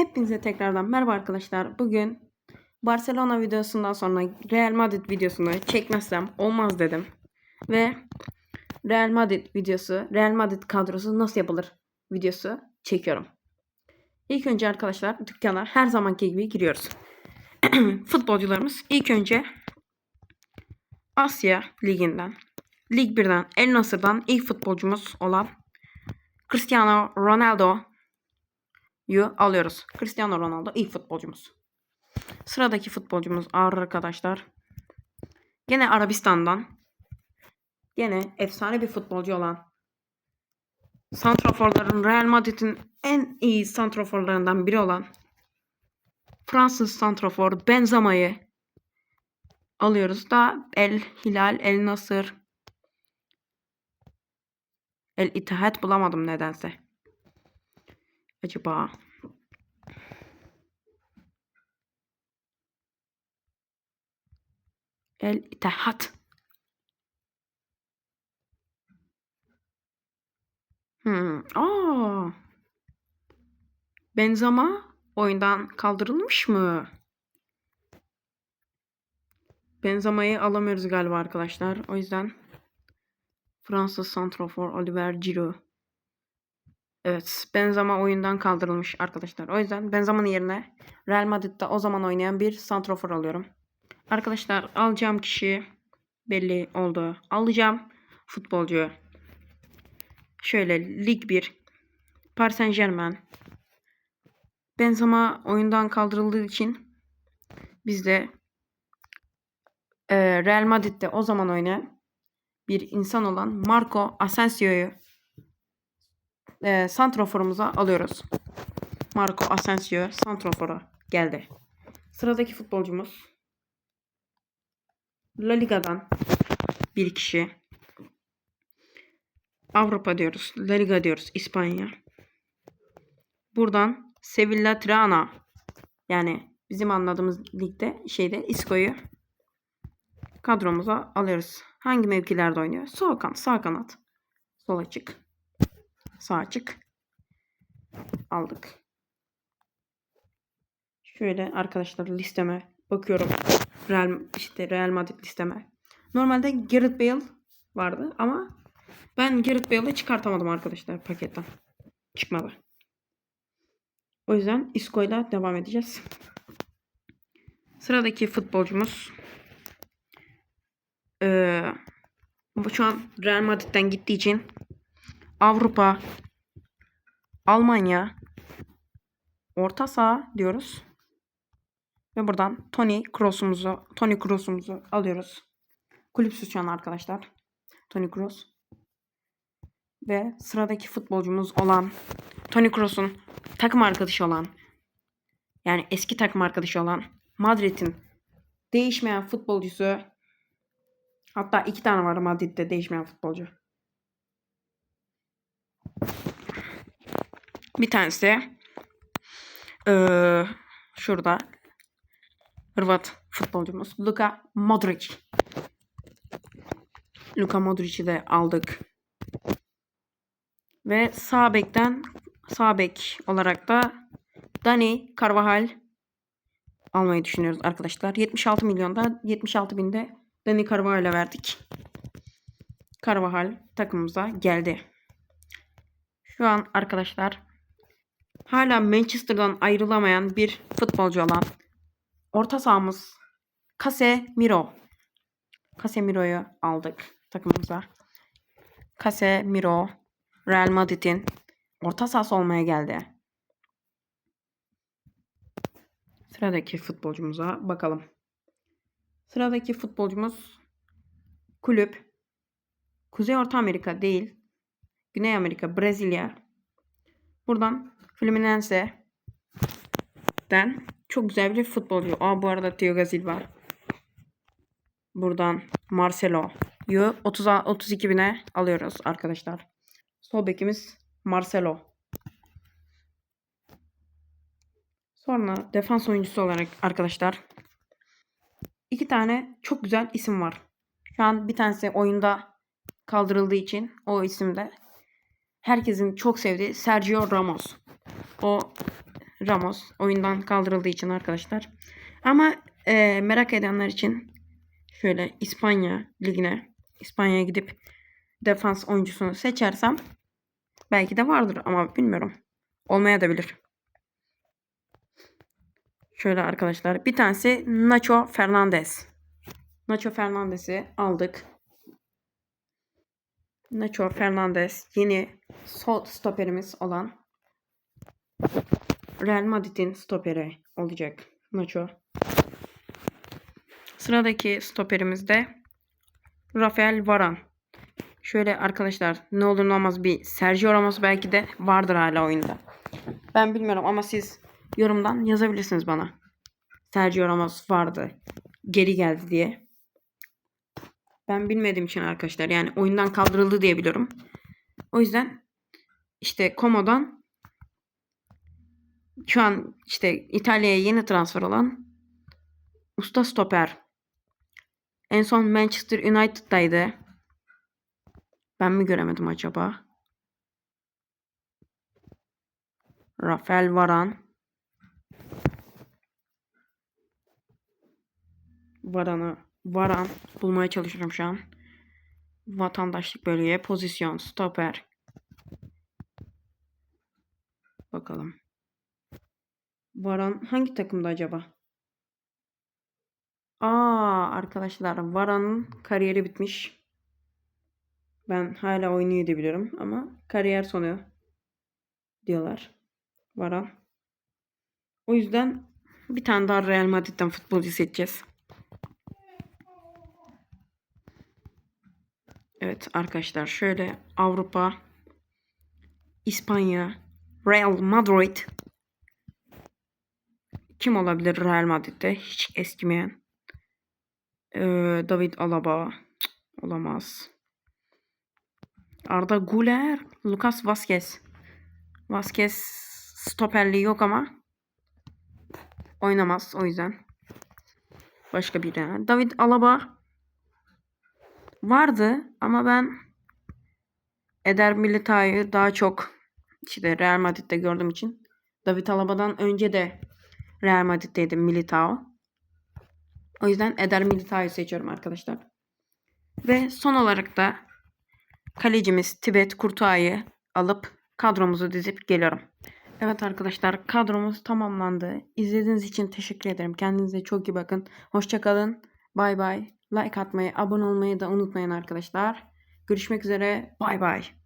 Hepinize tekrardan merhaba arkadaşlar. Bugün Barcelona videosundan sonra Real Madrid videosunu çekmezsem olmaz dedim. Ve Real Madrid videosu, Real Madrid kadrosu nasıl yapılır videosu çekiyorum. İlk önce arkadaşlar dükkana her zamanki gibi giriyoruz. Futbolcularımız ilk önce Asya Ligi'nden, Lig 1'den, El Nasır'dan ilk futbolcumuz olan Cristiano Ronaldo yu alıyoruz. Cristiano Ronaldo ilk futbolcumuz. Sıradaki futbolcumuz arkadaşlar. Gene Arabistan'dan. Gene efsane bir futbolcu olan santraforların Real Madrid'in en iyi santraforlarından biri olan Fransız santrafor Benzema'yı alıyoruz da El Hilal, El Nasır, El İttihat bulamadım nedense. Acaba El İttihat. Hmm. Aa. Benzema oyundan kaldırılmış mı? Benzema'yı alamıyoruz galiba arkadaşlar. O yüzden Fransız santrafor Oliver Giroud. Evet, Benzema oyundan kaldırılmış arkadaşlar. O yüzden Benzema'nın yerine Real Madrid'de o zaman oynayan bir santrafor alıyorum. Arkadaşlar alacağım kişi belli oldu. Alacağım futbolcu. Şöyle Lig 1 Paris Saint Germain. Benzema oyundan kaldırıldığı için biz de e, Real Madrid'de o zaman oynayan bir insan olan Marco Asensio'yu e, santroforumuza alıyoruz. Marco Asensio santrofora geldi. Sıradaki futbolcumuz La Liga'dan bir kişi. Avrupa diyoruz. La Liga diyoruz. İspanya. Buradan Sevilla Triana yani bizim anladığımız ligde şeyde Isco'yu kadromuza alıyoruz. Hangi mevkilerde oynuyor? Sol kanat, sağ kanat. Sol açık. Sağ açık. Aldık. Şöyle arkadaşlar listeme bakıyorum. Real işte Real Madrid listeme. Normalde Gareth Bale vardı ama ben Gareth Bale'ı çıkartamadım arkadaşlar paketten. Çıkmadı. O yüzden Isco ile devam edeceğiz. Sıradaki futbolcumuz ee, şu an Real Madrid'den gittiği için Avrupa, Almanya, Orta Saha diyoruz. Ve buradan Tony Kroos'umuzu, Tony Kroos'umuzu alıyoruz. Kulüpsüz şu an arkadaşlar. Tony Kroos. Ve sıradaki futbolcumuz olan Tony Kroos'un takım arkadaşı olan yani eski takım arkadaşı olan Madrid'in değişmeyen futbolcusu hatta iki tane var Madrid'de değişmeyen futbolcu. Bir tanesi ee, şurada Hırvat futbolcumuz Luka Modric. Luka Modric'i de aldık. Ve sağ bekten sağ bek olarak da Dani Carvajal almayı düşünüyoruz arkadaşlar. 76 milyonda 76 binde Dani Carvajal'a verdik. Carvajal takımımıza geldi. Şu an arkadaşlar hala Manchester'dan ayrılamayan bir futbolcu olan orta sahamız Casemiro. Casemiro'yu aldık takımımıza. Casemiro Real Madrid'in orta sahası olmaya geldi. Sıradaki futbolcumuza bakalım. Sıradaki futbolcumuz kulüp Kuzey Orta Amerika değil. Güney Amerika, Brezilya. Buradan Fluminense'den çok güzel bir futbolcu. Aa bu arada Thiago Silva. Buradan Marcelo'yu 30 32 bine alıyoruz arkadaşlar. Sol bekimiz Marcelo. Sonra defans oyuncusu olarak arkadaşlar iki tane çok güzel isim var. Şu an bir tanesi oyunda kaldırıldığı için o isimde herkesin çok sevdiği Sergio Ramos. O Ramos oyundan kaldırıldığı için arkadaşlar. Ama e, merak edenler için şöyle İspanya ligine İspanya'ya gidip defans oyuncusunu seçersem belki de vardır ama bilmiyorum. Olmaya da bilir. Şöyle arkadaşlar bir tanesi Nacho Fernandez. Nacho Fernandez'i aldık. Nacho Fernandez yeni sol stoperimiz olan Real Madrid'in stoperi olacak Nacho. Sıradaki stoperimiz de Rafael Varane. Şöyle arkadaşlar ne olur ne olmaz bir Sergio Ramos belki de vardır hala oyunda. Ben bilmiyorum ama siz yorumdan yazabilirsiniz bana. Sergio Ramos vardı. Geri geldi diye. Ben bilmediğim için arkadaşlar yani oyundan kaldırıldı diye biliyorum. O yüzden işte Como'dan şu an işte İtalya'ya yeni transfer olan usta stoper. En son Manchester United'daydı. Ben mi göremedim acaba? Rafael Varane. Varan'ı Varan bulmaya çalışıyorum şu an. Vatandaşlık bölgeye pozisyon stoper. Bakalım. Varan hangi takımda acaba? Aa arkadaşlar Varan'ın kariyeri bitmiş. Ben hala oynuyor diye biliyorum ama kariyer sonu diyorlar. Varan. O yüzden bir tane daha Real Madrid'den futbolcu seçeceğiz. Evet arkadaşlar şöyle Avrupa, İspanya, Real Madrid. Kim olabilir Real Madrid'de? Hiç eskimeyen. Ee, David Alaba. Olamaz. Arda Güler. Lucas Vazquez. Vazquez stoperliği yok ama oynamaz o yüzden. Başka bir tane. David Alaba vardı ama ben Eder Milita'yı daha çok işte Real Madrid'de gördüğüm için David Alaba'dan önce de Real Madrid'deydi Militao. O yüzden Eder Militao'yu seçiyorum arkadaşlar. Ve son olarak da kalecimiz Tibet Kurtuğa'yı alıp kadromuzu dizip geliyorum. Evet arkadaşlar kadromuz tamamlandı. İzlediğiniz için teşekkür ederim. Kendinize çok iyi bakın. Hoşçakalın. Bay bay. Like atmayı, abone olmayı da unutmayın arkadaşlar. Görüşmek üzere. Bay bay.